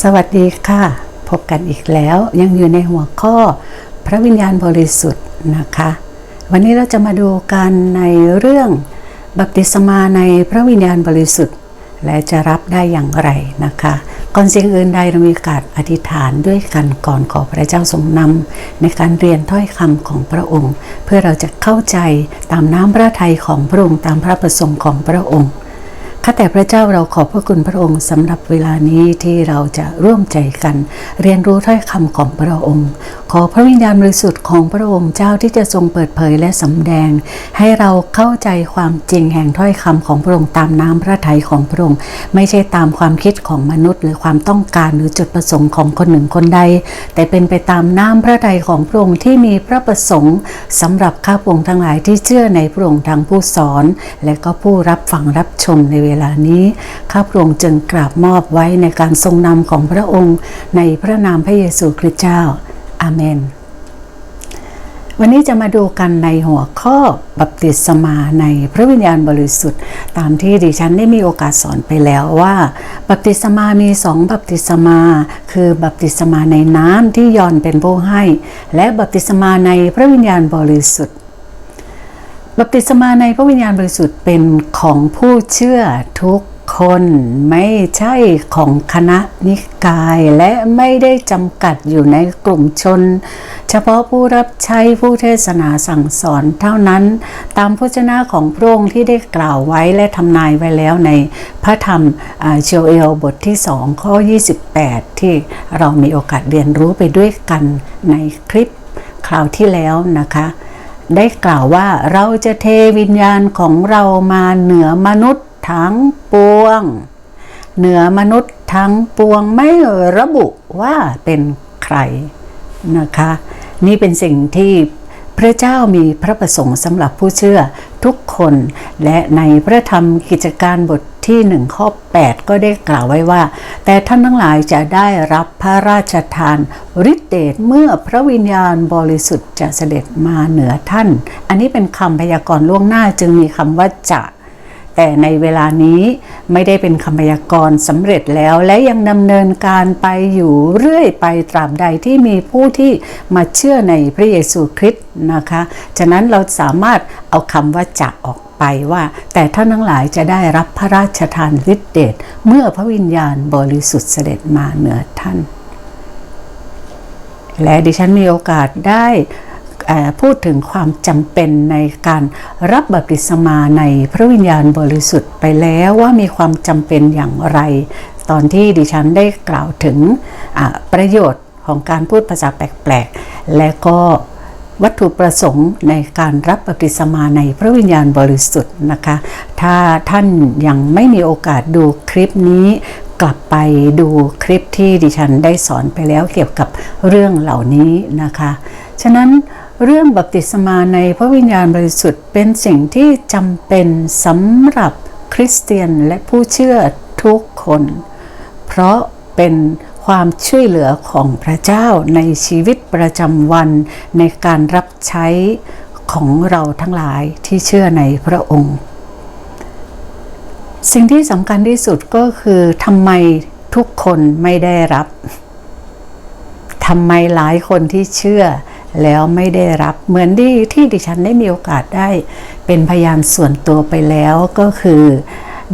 สวัสดีค่ะ พบกันอีกแล้วยังอยู่ในหัวข้อพระวิญญาณบริสุทธิ์นะคะ วันนี้เราจะมาดูกันในเรื่องบัพติศมาในพระวิญญาณบริสุทธิ์ และจะรับได้อย่างไรนะคะ ก่อนสิ่งอื่นใดเรามีกาสอธิษฐานด้วยกันก่อนขอพระเจ้าทรงนำในการเรียนถ้อยคำของพระองค์ เพื่อเราจะเข้าใจตามน้ำพระทัยของพระองค์ตามพระประสงค์ของพระองค์ ข้าแต่พระเจ้าเราขอบพระคุณพระองค์สำหรับเวลานี้ที่เราจะร่วมใจกัน เรียนรู้ถ้อยคำของพระองค์ ขอพระวิญญาณบริสุทธิ์ของพระองค์เจ้าที่จะทรงเปิดเผยและสำแดง ให้เราเข้าใจความจริงแห่งถ้อยคำของพระองค์ตามน้ำพระทัยของพระองค์ ไม่ใช่ตามความคิดของมนุษย์ หรือความต้องการหรือจุดประสงค์ของคนหนึ่งคนใด แต่เป็นไปตามน้ำพระทัยของพระองค์ที่มีพระประสงค์สำหรับข้าพระองค์ทั้งหลายที่เชื่อในพระองค์ทางผู้สอน และก็ผู้รับฟังรับชมในเวลานี้ข้าพระองค์จึงกราบมอบไว้ในการทรงนำของพระองค์ในพระนามพระเยซูคริสต์เจ้า อาเมน วันนี้จะมาดูกันในหัวข้อบัพติศมาในพระวิญญาณบริสุทธิ์ ตามที่ดิฉันได้มีโอกาสสอนไปแล้วว่า บัพติศมามีสองบัพติศมา คือบัพติศมาในน้ำที่ยอนเป็นผู้ให้ และบัพติศมาในพระวิญญาณบริสุทธิ์ บัพติศมาในพระวิญญาณบริสุทธิ์เป็นของผู้เชื่อทุกคนไม่ใช่ของคณะนิกายและไม่ได้จำกัดอยู่ในกลุ่มชน เฉพาะผู้รับใช้ผู้เทศนาสั่งสอนเท่านั้น ตามพระเจ้าของพระองค์ที่ได้กล่าวไว้และทำนายไว้แล้วในพระธรรมเชเอลบทที่ 2 ข้อ 28 ที่เรามีโอกาสเรียนรู้ไปด้วยกันในคลิปคราวที่แล้วนะคะ ได้กล่าวว่าเราจะเทวิญญาณของเรามาเหนือมนุษย์ทั้งปวง เหนือมนุษย์ทั้งปวงไม่ระบุว่าเป็นใครนะคะ นี่เป็นสิ่งที่ พระเจ้ามีพระประสงค์สำหรับผู้เชื่อทุกคนและในพระธรรมกิจการบทที่หนึ่งข้อ 8 ก็ได้กล่าวไว้ว่า แต่ท่านทั้งหลายจะได้รับพระราชทานฤทธิเดชเมื่อพระวิญญาณบริสุทธิ์จะเสด็จมาเหนือท่าน อันนี้เป็นคำพยากรณ์ล่วงหน้าจึงมีคำว่าจะ แต่ในเวลานี้ไม่ได้เป็นคำพยากรณ์สำเร็จแล้วและยังดำเนินการไปอยู่เรื่อยไปตราบใดที่มีผู้ที่มาเชื่อในพระเยซูคริสต์นะคะ ฉะนั้นเราสามารถเอาคำว่าจะออกไปว่า แต่ท่านทั้งหลายจะได้รับพระราชทานฤทธิเดชเมื่อพระวิญญาณบริสุทธิ์เสด็จมาเหนือท่าน และดิฉันมีโอกาสได้ พูดถึงความจำเป็นในการรับบัพติศมาในพระวิญญาณบริสุทธิ์ไปแล้วว่ามีความจำเป็นอย่างไร ตอนที่ดิฉันได้กล่าวถึงประโยชน์ของการพูดภาษาแปลกๆ และก็วัตถุประสงค์ในการรับบัพติศมาในพระวิญญาณบริสุทธิ์นะคะ ถ้าท่านยังไม่มีโอกาสดูคลิปนี้กลับไปดูคลิปที่ดิฉันได้สอนไปแล้วเกี่ยวกับเรื่องเหล่านี้นะคะ ฉะนั้น เรื่องบัพติศมาในพระวิญญาณบริสุทธิ์เป็นสิ่งที่จำเป็นสำหรับคริสเตียนและผู้เชื่อทุกคน เพราะเป็นความช่วยเหลือของพระเจ้าในชีวิตประจำวันในการรับใช้ของเราทั้งหลายที่เชื่อในพระองค์ สิ่งที่สำคัญที่สุดก็คือทำไมทุกคนไม่ได้รับทำไมหลายคนที่เชื่อ แล้วไม่ได้รับเหมือนที่ที่ดิฉันได้มีโอกาสได้ เป็นพยานส่วนตัวไปแล้วก็คือ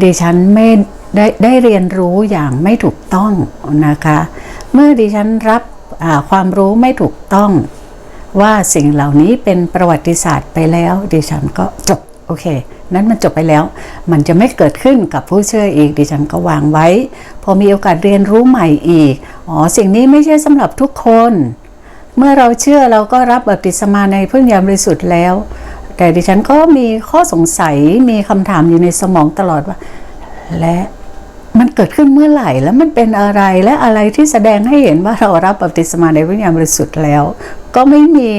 ดิฉันไม่ได้ได้เรียนรู้อย่างไม่ถูกต้องนะคะ เมื่อดิฉันรับความรู้ไม่ถูกต้อง ว่าสิ่งเหล่านี้เป็นประวัติศาสตร์ไปแล้ว ดิฉันก็จบโอเค นั้นมันจบไปแล้ว มันจะไม่เกิดขึ้นกับผู้เชื่ออีก ดิฉันก็วางไว้ พอมีโอกาสเรียนรู้ใหม่อีก อ๋อ สิ่งนี้ไม่ใช่สำหรับทุกคน เมื่อเราเชื่อเราก็รับบัพติศมาในพึ่งยามบริสุทธิ์แล้ว แต่ดิฉันก็มีข้อสงสัยมีคำถามอยู่ในสมองตลอดว่า และมันเกิดขึ้นเมื่อไหร่แล้วมันเป็นอะไรและอะไรที่แสดงให้เห็นว่าเรารับบัพติศมาในพึ่งยามบริสุทธิ์แล้ว ก็ไม่มี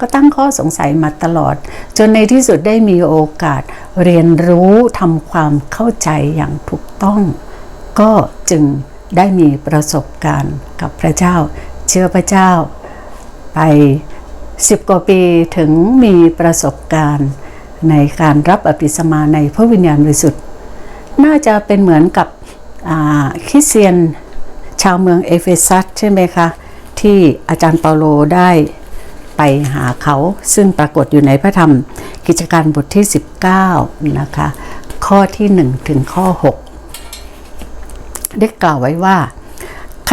ก็ตั้งข้อสงสัยมาตลอด จนในที่สุดได้มีโอกาสเรียนรู้ทำความเข้าใจอย่างถูกต้อง ก็จึงได้มีประสบการณ์กับพระเจ้า เชื่อพระเจ้า ไปสิบกว่าปีถึงมีประสบการณ์ในการรับอภิสมาในพระวิญญาณบริสุทธิ์ น่าจะเป็นเหมือนกับคริสเตียนชาวเมืองเอเฟซัสใช่ไหมคะ ที่อาจารย์เปาโลได้ไปหาเขาซึ่งปรากฏอยู่ในพระธรรมกิจการบทที่ 19 นะคะ ข้อที่ 1 ถึงข้อ 6 ได้กล่าวไว้ว่า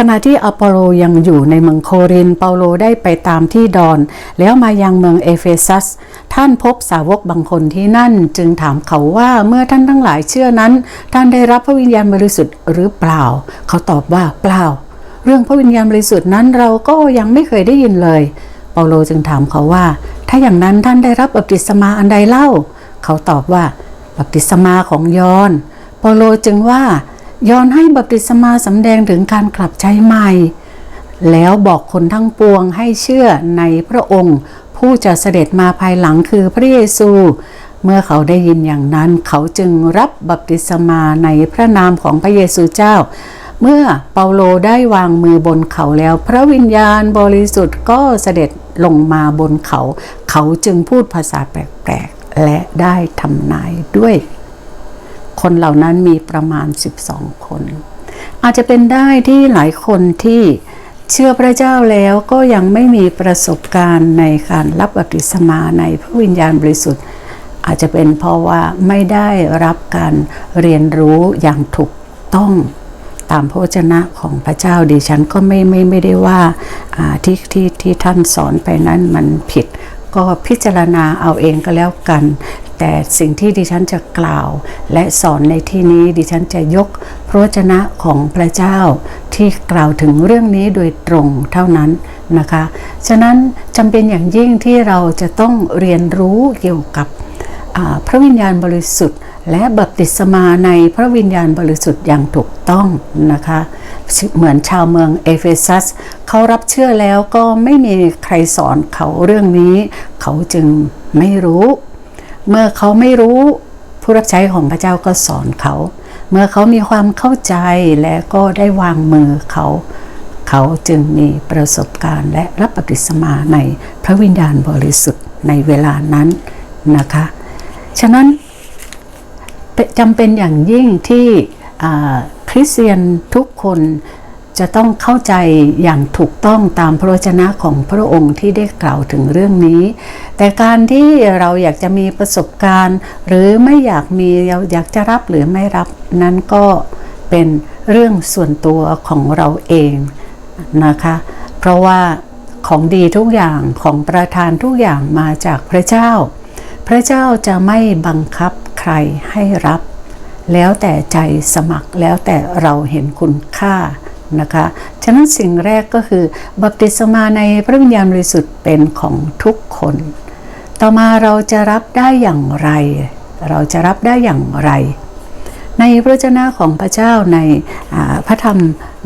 ขณะที่อปอโลยังอยู่ในเมืองโครินเปาโลได้ไปตามที่ดอน แล้วมายังเมืองเอเฟซัส ท่านพบสาวกบางคนที่นั่นจึงถามเขาว่าเมื่อท่านทั้งหลายเชื่อนั้น ท่านได้รับพระวิญญาณบริสุทธิ์หรือเปล่า เขาตอบว่าเปล่า เรื่องพระวิญญาณบริสุทธิ์นั้นเราก็ยังไม่เคยได้ยินเลย เปาโลจึงถามเขาว่า ถ้าอย่างนั้นท่านได้รับบัพติศมาอันใดเล่า เขาตอบว่าบัพติศมาของยอนเปาโลจึงว่า ยอนให้บัพติศมาสำแดงถึงการกลับใจใหม่ แล้วบอกคนทั้งปวงให้เชื่อในพระองค์ ผู้จะเสด็จมาภายหลังคือพระเยซู เมื่อเขาได้ยินอย่างนั้น เขาจึงรับบัพติศมาในพระนามของพระเยซูเจ้า เมื่อเปาโลได้วางมือบนเขาแล้ว พระวิญญาณบริสุทธิ์ก็เสด็จลงมาบนเขา เขาจึงพูดภาษาแปลกๆและได้ทำนายด้วย คนเหล่านั้นมีประมาณ 12 คน อาจจะเป็นได้ที่หลายคนที่เชื่อพระเจ้าแล้วก็ยังไม่มีประสบการณ์ในการรับบัพติศมาในพระวิญญาณบริสุทธิ์ อาจจะเป็นเพราะว่าไม่ได้รับการเรียนรู้อย่างถูกต้องตามพระวจนะของพระเจ้าดิฉันก็ไม่ไม่ไม่ได้ว่าที่ที่ที่ท่านสอนไปนั้นมันผิด ก็พิจารณาเอาเองก็แล้วกัน แต่สิ่งที่ดิฉันจะกล่าว และสอนในที่นี้ดิฉันจะยกพระวจนะของพระเจ้าที่กล่าวถึงเรื่องนี้โดยตรงเท่านั้นนะคะ ฉะนั้นจำเป็นอย่างยิ่งที่เราจะต้องเรียนรู้เกี่ยวกับพระวิญญาณบริสุทธิ์และบัพติศมาในพระวิญญาณบริสุทธิ์อย่างถูกต้องนะคะ เหมือนชาวเมืองเอเฟซัสเขารับเชื่อแล้วก็ไม่มีใครสอนเขาเรื่องนี้ เขาจึงไม่รู้ เมื่อเขาไม่รู้ผู้รับใช้ของพระเจ้าก็สอนเขา เมื่อเขามีความเข้าใจและก็ได้วางมือเขา เขาจึงมีประสบการณ์และรับบัพติศมาในพระวิญญาณบริสุทธิ์ในเวลานั้นนะคะ ฉะนั้นจำเป็นอย่างยิ่งที่คริสเตียนทุกคน จะต้องเข้าใจอย่างถูกต้องตามพระวจนะของพระองค์ที่ได้กล่าวถึงเรื่องนี้ แต่การที่เราอยากจะมีประสบการณ์ หรือไม่อยากมีเราอยากจะรับหรือไม่รับนั้นก็เป็นเรื่องส่วนตัวของเราเองนะคะ เพราะว่าของดีทุกอย่างของประทานทุกอย่างมาจากพระเจ้า พระเจ้าจะไม่บังคับใครให้รับ แล้วแต่ใจสมัครแล้วแต่เราเห็นคุณค่า นะคะ ฉะนั้นสิ่งแรกก็คือ บัพติศมาในพระวิญญาณบริสุทธิ์เป็นของทุกคน ต่อมาเราจะรับได้อย่างไร เราจะรับได้อย่างไร ในพระเจ้าของพระเจ้าในพระธรรม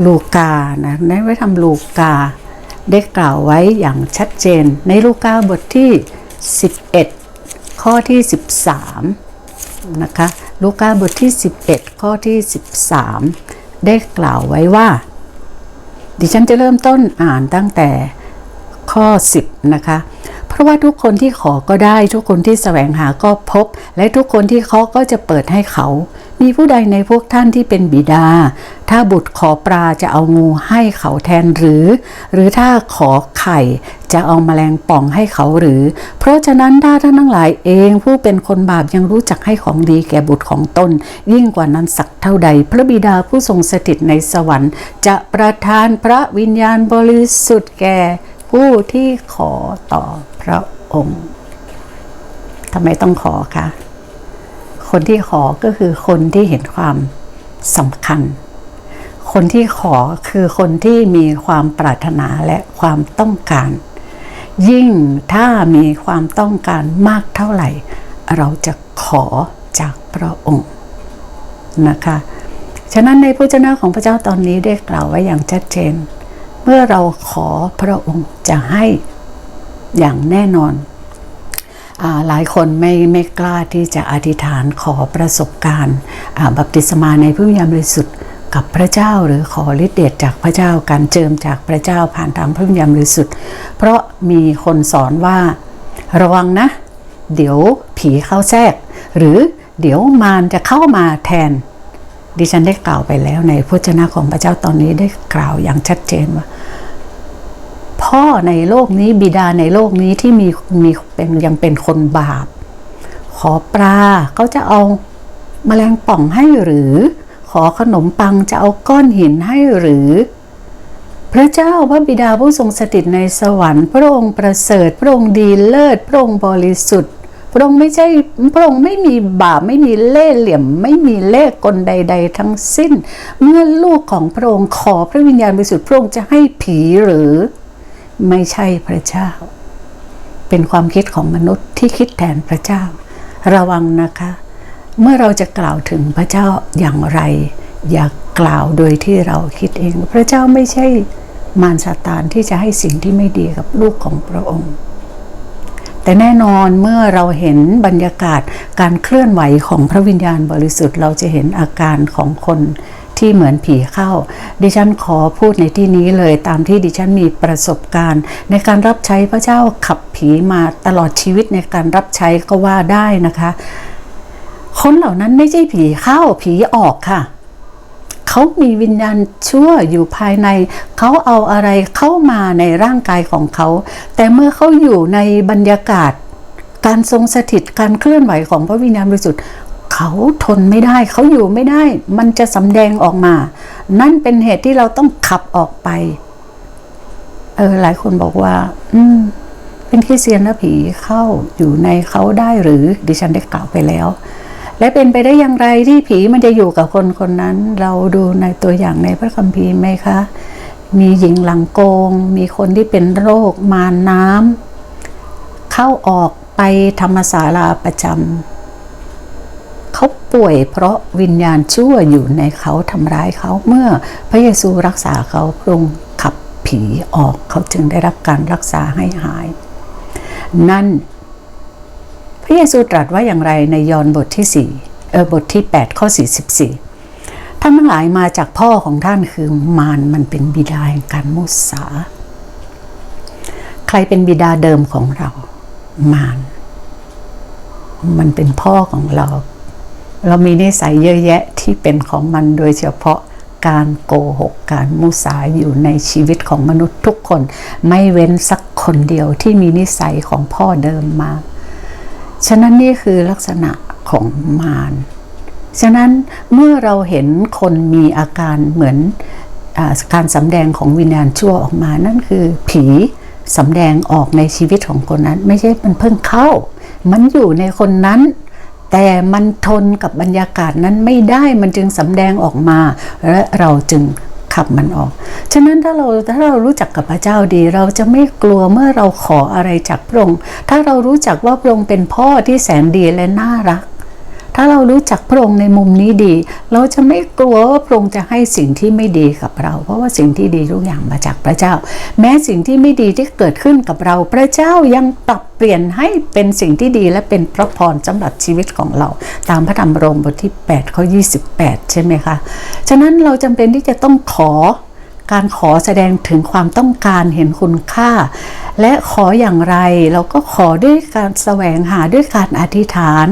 ลูกานะในพระธรรมลูกาได้กล่าวไว้อย่างชัดเจน ในลูกาบทที่ 11 ข้อที่ 13 นะคะ ลูกาบทที่ 11 ข้อที่ 13 ได้กล่าวไว้ว่า ดิฉันจะเริ่มต้นอ่านตั้งแต่ข้อ 10 นะคะ เพราะว่าทุกคนที่ขอก็ได้ ทุกคนที่แสวงหาก็พบ และทุกคนที่เคาะก็จะเปิดให้เขา มีผู้ใดในพวกท่านที่เป็นบิดา ถ้าบุตรขอปลาจะเอางูให้เขาแทนหรือ หรือถ้าขอไข่ จะเอาแมลงป่องให้เขาหรือ เพราะฉะนั้นถ้าท่านทั้งหลายเองผู้เป็นคนบาปยังรู้จักให้ของดีแก่บุตรของตน ยิ่งกว่านั้นสักเท่าใด พระบิดาผู้ทรงสถิตในสวรรค์ จะประทานพระวิญญาณบริสุทธิ์แก่ผู้ที่ขอต่อพระองค์ทำไมต้องขอคะคนที่ขอก็คือคนที่เห็นความสำคัญ คนที่ขอคือคนที่มีความปรารถนาและความต้องการ ยิ่งถ้ามีความต้องการมากเท่าไหร่ เราจะขอจากพระองค์นะคะ ฉะนั้นในพระเจ้าของพระเจ้าตอนนี้ได้กล่าวไว้อย่างชัดเจน เมื่อเราขอพระองค์จะให้อย่างแน่นอนหลายคนไม่ไม่กล้าที่จะอธิษฐานขอประสบการณ์บัพติศมาในพระวิญญาณบริสุทธิ์ กับพระเจ้าหรือขอฤทธิ์เดชจากพระเจ้าการเจิมจากพระเจ้าผ่านทางพระวิญญาณบริสุทธิ์เพราะมีคนสอนว่าระวังนะ เดี๋ยวผีเข้าแทรก หรือเดี๋ยวมารจะเข้ามาแทน ดิฉันได้กล่าวไปแล้วในพจ้าของพระเจ้าตอนนี้ได้กล่าวอย่างชัดเจนว่า พ่อในโลกนี้บิดาในโลกนี้ที่มีมีเป็นยังเป็นคนบาป ขอปลาเขาจะเอาแมลงป่องให้หรือ ขอขนมปังจะเอาก้อนหินให้หรือ พระเจ้าพระบิดาผู้ทรงสถิตในสวรรค์ พระองค์ประเสริฐพระองค์ดีเลิศพระองค์บริสุทธิ์ พระองค์ไม่ใช่พระองค์ไม่มีบาปไม่มีเล่ห์เหลี่ยม ไม่มีเล่ห์กลใด ๆ ทั้งสิ้น เมื่อลูกของพระองค์ขอพระวิญญาณบริสุทธิ์พระองค์จะให้ผีหรือ ไม่ใช่พระเจ้า เป็นความคิดของมนุษย์ที่คิดแทนพระเจ้า ระวังนะคะ เมื่อเราจะกล่าวถึงพระเจ้าอย่างไร อย่ากล่าวโดยที่เราคิดเอง พระเจ้าไม่ใช่มารซาตานที่จะให้สิ่งที่ไม่ดีกับลูกของพระองค์ แต่แน่นอนเมื่อเราเห็นบรรยากาศการเคลื่อนไหวของพระวิญญาณบริสุทธิ์ เราจะเห็นอาการของคนที่เหมือนผีเข้า ดิฉันขอพูดในที่นี้เลยตามที่ดิฉันมีประสบการณ์ ในการรับใช้พระเจ้าขับผีมาตลอดชีวิตในการรับใช้ก็ว่าได้นะคะ คนเหล่านั้นไม่ใช่ผีเข้าผีออกค่ะ เขามีวิญญาณชั่วอยู่ภายใน เขาเอาอะไรเข้ามาในร่างกายของเขา แต่เมื่อเขาอยู่ในบรรยากาศ การทรงสถิตการเคลื่อนไหวของพระวิญญาณบริสุทธิ์เขาทนไม่ได้เขาอยู่ไม่ได้ มันจะสำแดงออกมา นั่นเป็นเหตุที่เราต้องขับออกไป เออหลายคนบอกว่า อืมเป็นคริสเตียนแล้วผีเข้าอยู่ในเขาได้หรือดิฉันได้กล่าวไปแล้ว และเป็นไปได้อย่างไรที่ผีมันจะอยู่กับคนคนนั้น เราดูในตัวอย่างในพระคัมภีร์ไหมคะ มีหญิงหลังโกง มีคนที่เป็นโรค มาน้ำเข้าออกไปธรรมศาลาประจำเขาป่วยเพราะวิญญาณชั่วอยู่ในเขาทำร้ายเขาเมื่อพระเยซูรักษาเขาพระองค์ขับผีออกเขาจึงได้รับการรักษาให้หาย นั่น ระเยซูตรัสว่าอย่างไรในยอห์นบทที่ 4 เออบทที่ 8 ข้อ 44 ท่านทั้งหลายมาจากพ่อของท่านคือมารมันเป็นบิดาแห่งการมุสา ใครเป็นบิดาเดิมของเรา มาร มันเป็นพ่อของเรา เรามีนิสัยเยอะแยะที่เป็นของมันโดยเฉพาะการโกหกการมุสาอยู่ในชีวิตของมนุษย์ทุกคน ไม่เว้นสักคนเดียวที่มีนิสัยของพ่อเดิมมา ฉะนั้นนี่คือลักษณะของมารฉะนั้นเมื่อเราเห็นคนมีอาการเหมือนอการสำแดงของวิญญาณชั่วออกมานั่นคือผีสำแดงออกในชีวิตของคนนั้น ไม่ใช่มันเพิ่งเข้า มันอยู่ในคนนั้น แต่มันทนกับบรรยากาศนั้นไม่ได้มันจึงสำแดงออกมา และเราจึง ขับมันออก ฉะนั้นถ้าเราถ้าเรารู้จักกับพระเจ้าดี เราจะไม่กลัวเมื่อเราขออะไรจากพระองค์ ถ้าเรารู้จักว่าพระองค์เป็นพ่อที่แสนดีและน่ารัก ถ้าเรารู้จักพระองค์ในมุมนี้ดี เราจะไม่กลัวว่าพระองค์จะให้สิ่งที่ไม่ดีกับเรา เพราะว่าสิ่งที่ดีทุกอย่างมาจากพระเจ้า แม้สิ่งที่ไม่ดีที่เกิดขึ้นกับเรา พระเจ้ายังปรับเปลี่ยนให้เป็นสิ่งที่ดีและเป็นพระพรสำหรับชีวิตของเรา ตามพระธรรมโรมบทที่8ข้อ28 ใช่ไหมคะฉะนั้นเราจำเป็นที่จะต้องขอการขอแสดงถึงความต้องการเห็นคุณค่า และขออย่างไรเราก็ขอด้วยการแสวงหาด้วยการอธิษฐาน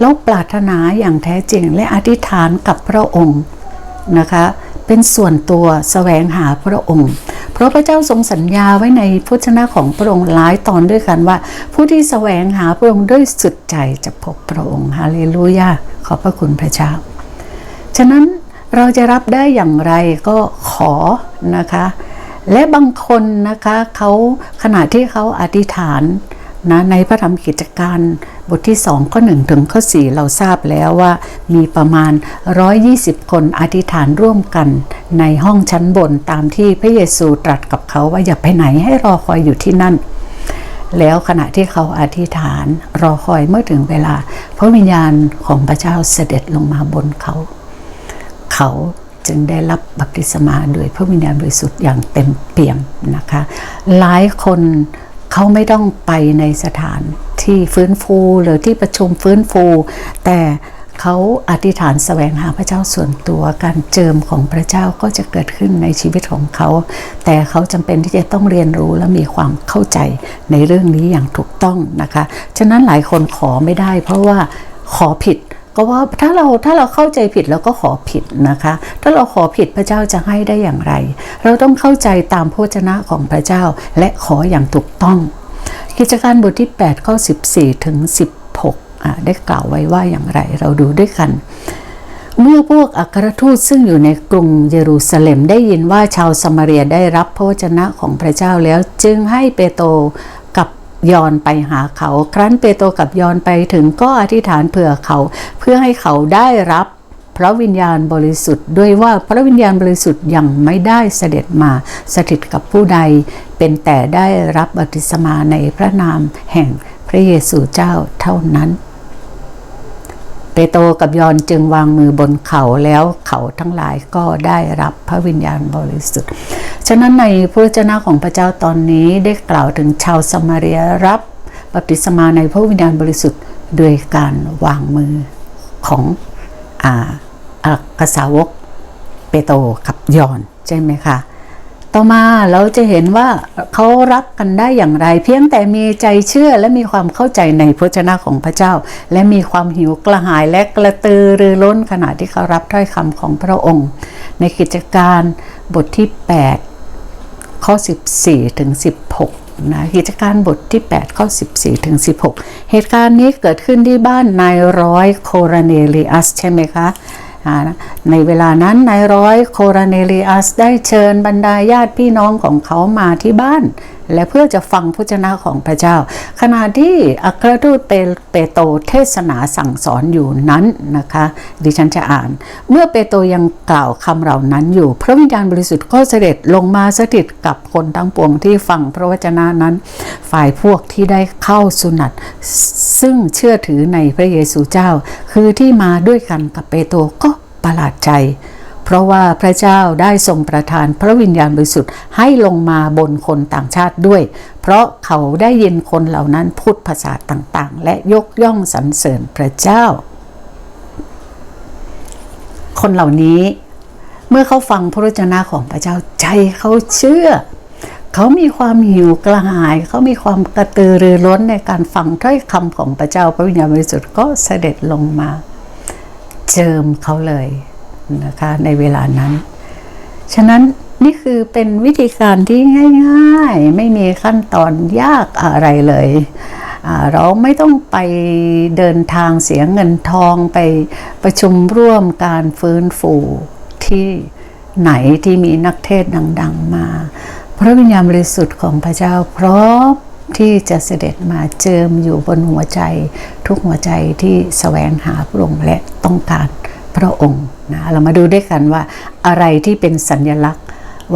แล้วปรารถนาอย่างแท้จริงและอธิษฐานกับพระองค์นะคะเป็นส่วนตัวแสวงหาพระองค์ เพราะพระเจ้าทรงสัญญาไว้ในพุทธนะของพระองค์หลายตอนด้วยกันว่า ผู้ที่แสวงหาพระองค์ด้วยสุดใจจะพบพระองค์ฮาเลลูยาขอบพระคุณพระเจ้า ฉะนั้นเราจะรับได้อย่างไรก็ขอนะคะ และบางคนนะคะเขาขณะที่เขาอธิษฐานนะในพระธรรมกิจการ บทที่ 2 ข้อ 1 ถึงข้อ 4 เราทราบแล้วว่ามีประมาณ 120 คนอธิษฐานร่วมกัน ในห้องชั้นบนตามที่พระเยซูตรัสกับเขาว่าอย่าไปไหนให้รอคอยอยู่ที่นั่น แล้วขณะที่เขาอธิษฐานรอคอยเมื่อถึงเวลา พระวิญญาณของพระเจ้าเสด็จลงมาบนเขา เขาจึงได้รับบัพติศมาโดยพระวิญญาณบริสุทธิ์อย่างเต็มเปี่ยมนะคะ หลายคน เขาไม่ต้องไปในสถานที่ฟื้นฟูหรือที่ประชุมฟื้นฟู แต่เขาอธิษฐานแสวงหาพระเจ้าส่วนตัวการเจิมของพระเจ้าก็จะเกิดขึ้นในชีวิตของเขา แต่เขาจำเป็นที่จะต้องเรียนรู้และมีความเข้าใจในเรื่องนี้อย่างถูกต้องนะคะ ฉะนั้นหลายคนขอไม่ได้ เพราะว่าขอผิด ก็ว่าถ้าเราถ้าเราเข้าใจผิดเราก็ขอผิดนะคะ ถ้าเราขอผิดพระเจ้าจะให้ได้อย่างไร เราต้องเข้าใจตามพระวจนะของพระเจ้าและขออย่างถูกต้อง กิจการบทที่8ข้อ14 ถึง 16อะได้กล่าวไว้ว่าอย่างไรเราดูด้วยกัน เมื่อพวกอัครทูตซึ่งอยู่ในกรุงเยรูซาเล็มได้ยินว่าชาวสมาเรียได้รับพระวจนะของพระเจ้าแล้วจึงให้เปโตรกับ ยอนไปหาเขา ครั้นเปโตรกับยอนไปถึงก็อธิษฐานเผื่อเขา เพื่อให้เขาได้รับพระวิญญาณบริสุทธิ์ด้วยว่าพระวิญญาณบริสุทธิ์ยังไม่ได้เสด็จมาสถิตกับผู้ใด เป็นแต่ได้รับบัติสมาในพระนามแห่งพระเยซูเจ้าเท่านั้น เปโตรกับยอนจึงวางมือบนเขาแล้วเขาทั้งหลายก็ได้รับพระวิญญาณบริสุทธิ์ ฉะนั้นในพระวจนะของพระเจ้าตอนนี้ได้กล่าวถึงชาวสมาเรียรับบัพติศมาในพระวิญญาณบริสุทธิ์โดยการวางมือของอาอักษาวกเปโตรกับยอนใช่ไหมคะ ต่อมาเราจะเห็นว่าเขารับกันได้อย่างไร เพียงแต่มีใจเชื่อและมีความเข้าใจในพระเจ้าของพระเจ้า และมีความหิวกระหายและกระตือรือร้นขณะที่เขารับถ้อยคำของพระองค์ ในกิจการบทที่ 8 ข้อ 14 ถึง 16นะกิจการบทที่ 8 ข้อ 14 ถึง 16 เหตุการณ์นี้เกิดขึ้นที่บ้านนายร้อยโครเนลิอัสใช่ไหมคะ ในเวลานั้นนายร้อยโคราเนลีอัสได้เชิญบรรดาญาติพี่น้องของเขามาที่บ้าน และเพื่อจะฟังพระเจ้าของพระเจ้า ขณะที่อัครทูตเปโตรเทศนาสั่งสอนอยู่นั้นนะคะ ดิฉันจะอ่าน เมื่อเปโตรยังกล่าวคำเหล่านั้นอยู่ พระวิญญาณบริสุทธิ์ก็เสด็จลงมาสถิตกับคนทั้งปวงที่ฟังพระวจนะนั้น ฝ่ายพวกที่ได้เข้าสุนัตซึ่งเชื่อถือในพระเยซูเจ้า คือที่มาด้วยกันกับเปโตรก็ประหลาดใจ ราะว่าพระเจ้าได้ทรงประทานพระวิญญาณบริสุทธิ์ให้ลงมาบนคนต่างชาติด้วย เพราะเขาได้ยินคนเหล่านั้นพูดภาษาต่างๆ และยกย่องสรรเสริญพระเจ้า คนเหล่านี้เมื่อเขาฟังพระวจนะของพระเจ้าใจเขาเชื่อเขามีความหิวกระหาย เขามีความกระตือรือร้นในการฟังถ้อยคำของพระเจ้าพระวิญญาณบริสุทธิ์ก็เสด็จลงมา เจิมเขาเลย นะคะในเวลานั้น ฉะนั้นนี่คือเป็นวิธีการที่ง่าย ๆ ไม่มีขั้นตอนยากอะไรเลย เราไม่ต้องไปเดินทางเสียเงินทองไปประชุมร่วมการฟื้นฟูที่ไหนที่มีนักเทศดัง ๆ มา พระวิญญาณบริสุทธิ์ของพระเจ้าพร้อมที่จะเสด็จมาเจิมอยู่บนหัวใจ ทุกหัวใจที่แสวงหาพระองค์และต้องการ พระองค์นะเรามาดูด้วยกันว่าอะไรที่เป็นสัญญลักษณ์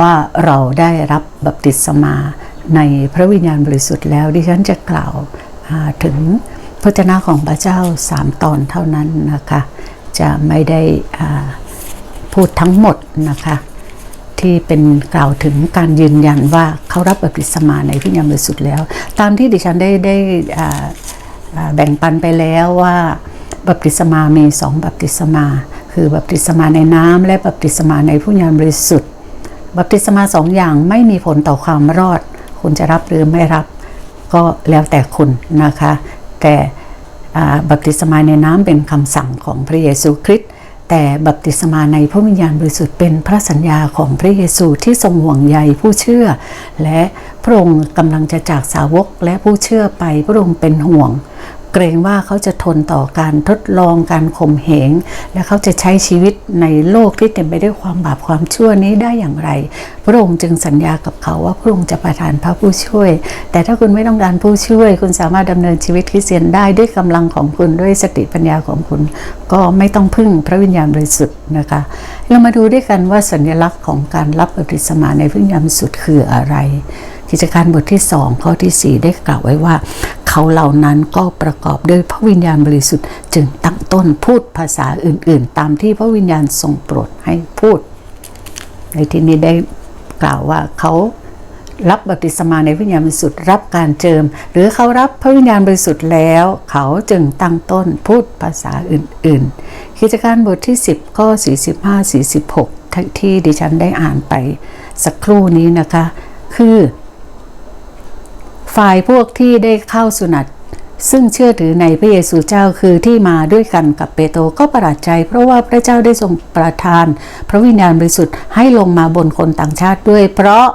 ว่าเราได้รับบัพติศมาในพระวิญญาณบริสุทธิ์แล้วดิฉันจะกล่าวถึงพระเจ้าของพระเจ้าสามตอนเท่านั้นนะคะ จะไม่ได้พูดทั้งหมดนะคะ ที่เป็นกล่าวถึงการยืนยันว่าเขารับบัพติศมาในพระวิญญาณบริสุทธิ์แล้ว ตามที่ดิฉันได้ได้แบ่งปันไปแล้วว่า บัพติศมามีสองบัพติศมา คือบัพติศมาในน้ำและบัพติศมาในผู้ญาณบริสุทธิ์ บัพติศมาสองอย่างไม่มีผลต่อความรอด คุณจะรับหรือไม่รับ ก็แล้วแต่คุณนะคะ แต่บัพติศมาในน้ำเป็นคำสั่งของพระเยซูคริสต์แต่บัพติศมาในพระวิญญาณบริสุทธิ์เป็นพระสัญญาของพระเยซูที่ทรงห่วงใยผู้เชื่อ และพระองค์กำลังจะจากสาวกและผู้เชื่อไปพระองค์เป็นห่วง เกรงว่าเขาจะทนต่อการทดลองการข่มเหง และเขาจะใช้ชีวิตในโลกที่เต็มไปด้วยความบาปความชั่วนี้ได้อย่างไร พระองค์จึงสัญญากับเขาว่าพระองค์จะประทานพระผู้ช่วย แต่ถ้าคุณไม่ต้องการผู้ช่วย คุณสามารถดำเนินชีวิตคริสเตียนได้ด้วยกำลังของคุณด้วยสติปัญญาของคุณ ก็ไม่ต้องพึ่งพระวิญญาณบริสุทธิ์นะคะ เรามาดูด้วยกันว่าสัญลักษณ์ของการรับบัพติศมาในพระวิญญาณบริสุทธิ์คืออะไร กิจการบทที่สองข้อที่ 4 ได้กล่าวไว้ว่า เขาเหล่านั้นก็ประกอบด้วยพระวิญญาณบริสุทธิ์จึงตั้งต้นพูดภาษาอื่น ๆ ตามที่พระวิญญาณทรงโปรดให้พูด ในที่นี้ได้กล่าวว่าเขารับบัพติศมาในวิญญาณบริสุทธิ์รับการเจิม หรือเขารับพระวิญญาณบริสุทธิ์แล้ว เขาจึงตั้งต้นพูดภาษาอื่นๆ กิจการบทที่ 10 ข้อ 45 46 ที่ดิฉันได้อ่านไปสักครู่นี้นะคะ คือ ฝ่ายพวกที่ได้เข้าสุนัตซึ่งเชื่อถือในพระเยซูเจ้าคือที่มาด้วยกันกับเปโตรก็ประหลาดใจ เพราะว่าพระเจ้าได้ทรงประทาน พระวิญญาณบริสุทธิ์ให้ลงมาบนคนต่างชาติด้วย เพราะ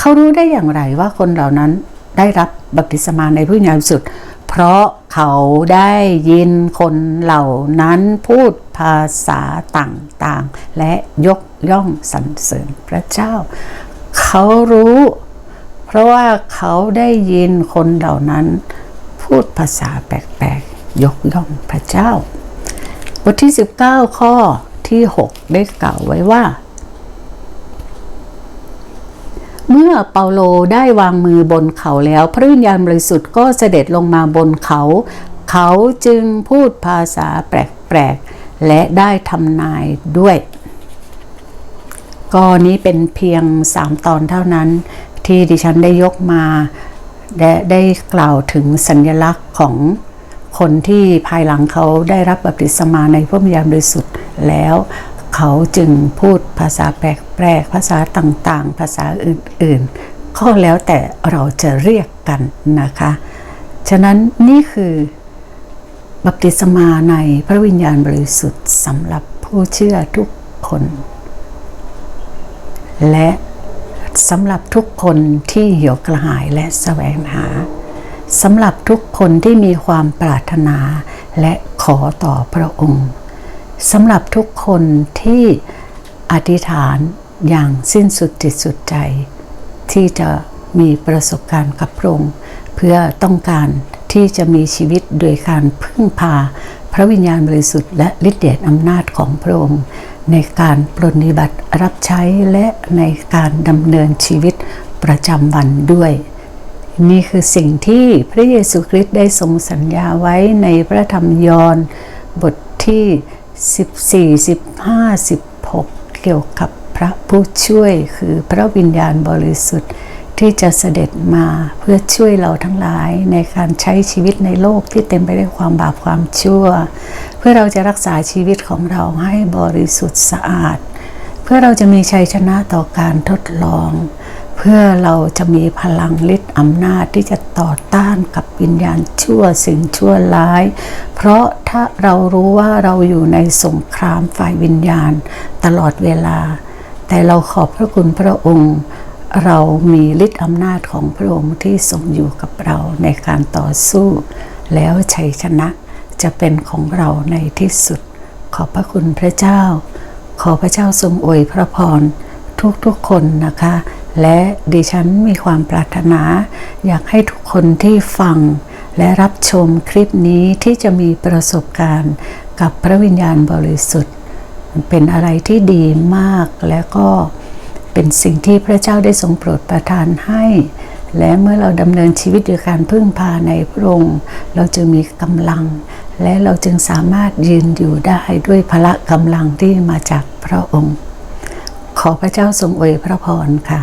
เขารู้ได้อย่างไรว่าคนเหล่านั้นได้รับบัพติศมาในพระวิญญาณบริสุทธิ์เพราะเขาได้ยินคนเหล่านั้นพูดภาษาต่างๆ และยกย่องสรรเสริญพระเจ้า เขารู้ เพราะว่าเขาได้ยินคนเหล่านั้น พูดภาษาแปลกๆ ยกย่องพระเจ้า บทที่ 19 ข้อที่ 6 ได้กล่าวไว้ว่า เมื่อเปาโลได้วางมือบนเขาแล้ว พระวิญญาณบริสุทธิ์ก็เสด็จลงมาบนเขา เขาจึงพูดภาษาแปลกๆ และได้ทำนายด้วยก็นี้เป็นเพียง 3 ตอนเท่านั้น ที่ดิฉันได้ยกมาและได้กล่าวถึงสัญลักษณ์ของคนที่ภายหลังเขาได้รับบัพติศมาในพระวิญญาณบริสุทธิ์แล้ว เขาจึงพูดภาษาแปลกๆภาษาต่างๆ ภาษาอื่นๆก็แล้วแต่เราจะเรียกกันนะคะ ฉะนั้นนี่คือบัพติศมาในพระวิญญาณบริสุทธิ์สำหรับผู้เชื่อทุกคน และ สำหรับทุกคนที่หิวกระหายและแสวงหาสำหรับทุกคนที่มีความปรารถนาและขอต่อพระองค์สำหรับทุกคนที่อธิษฐานอย่างสิ้นสุดจิตสุดใจ ที่จะมีประสบการณ์กับพระองค์เพื่อต้องการที่จะมีชีวิตโดยการพึ่งพา พระวิญญาณบริสุทธิ์และฤทธิเดชอำนาจของพระองค์ ในการปรนิบัติรับใช้และในการดำเนินชีวิตประจำวันด้วย นี่คือสิ่งที่พระเยซูคริสต์ได้ทรงสัญญาไว้ในพระธรรมยอห์นบทที่ 14 15 16 เกี่ยวกับพระผู้ช่วยคือพระวิญญาณบริสุทธิ์ ที่จะเสด็จมาเพื่อช่วยเราทั้งหลายในการใช้ชีวิตในโลกที่เต็มไปด้วยความบาปความชั่ว เพื่อเราจะรักษาชีวิตของเราให้บริสุทธิ์สะอาด เพื่อเราจะมีชัยชนะต่อการทดลอง เพื่อเราจะมีพลังฤทธิ์อำนาจที่จะต่อต้านกับวิญญาณชั่วสิ่งชั่วร้าย เพราะถ้าเรารู้ว่าเราอยู่ในสงครามฝ่ายวิญญาณตลอดเวลา แต่เราขอบพระคุณพระองค์ เรามีฤทธิ์อำนาจของพระองค์ที่ทรงอยู่กับเราในการต่อสู้ แล้วชัยชนะจะเป็นของเราในที่สุด ขอบพระคุณพระเจ้า ขอพระเจ้าทรงอวยพระพรทุกๆคนนะคะ และดิฉันมีความปรารถนา อยากให้ทุกคนที่ฟัง และรับชมคลิปนี้ที่จะมีประสบการณ์กับพระวิญญาณบริสุทธิ์ เป็นอะไรที่ดีมากและก็ เป็นสิ่งที่พระเจ้าได้ทรงโปรดประทานให้ และเมื่อเราดำเนินชีวิตด้วยการพึ่งพาในพระองค์เราจึงมีกำลัง และเราจึงสามารถยืนอยู่ได้ด้วยพละกำลังที่มาจากพระองค์ ขอพระเจ้าทรงอวยพระพรค่ะ